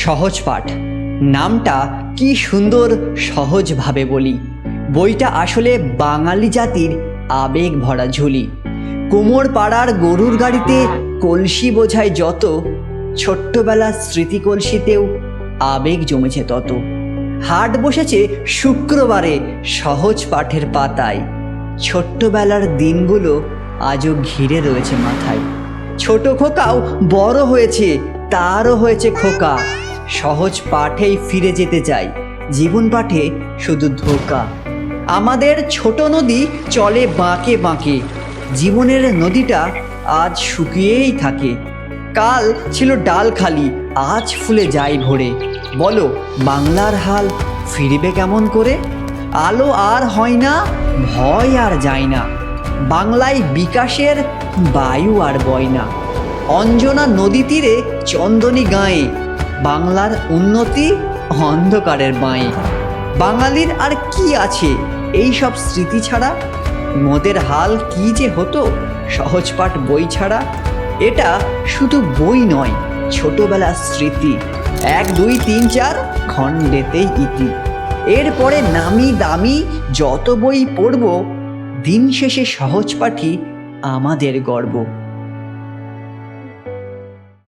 সহজ পাঠ। নামটা কি সুন্দর সহজভাবে বলি। বইটা আসলে বাঙালি জাতির আবেগ ভরা ঝুলি। কোমর পাড়ার গরুর গাড়িতে কলসি বোঝায় যত ছোট্টবেলার স্মৃতি কলসিতেও আবেগ জমেছে তত। হাট বসেছে শুক্রবারে সহজ পাঠের পাতায়। ছোট্টবেলার দিনগুলো আজও ঘিরে রয়েছে মাথায়। ছোট খোকাও বড় হয়েছে, তারও হয়েছে খোকা। সহজ পাঠেই ফিরে যেতে চাই। জীবন পাঠে শুধু ধোকা। আমাদের ছোট নদী চলে বাঁকে বাঁকে। জীবনের নদীটা আজ শুকিয়েই থাকে। কাল ছিল ডাল খালি, আজ ফুলে যায় ভরে। বলো, বাংলার হাল ফিরবে কেমন করে? আলো আর হয় না, ভয় আর যায় না। বাংলায় বিকাশের বায়ু আর বয় না। অঞ্জনা নদী তীরে চন্দনী গায়ে বাংলার উন্নতি অন্ধকারের বাঁয়ে। বাঙালির আর কি আছে? এই সব স্মৃতি ছাড়া? মোদের হাল কি যে হতো? সহজপাঠ বই ছাড়া? এটা শুধু বই নয়, ছোটবেলার স্মৃতি। এক, দুই, তিন, চার খণ্ডেতেই ইতি। এরপরে নামি দামি যত বই পড়ব, দিন শেষে সহজ পাঠই আমাদের গর্ব।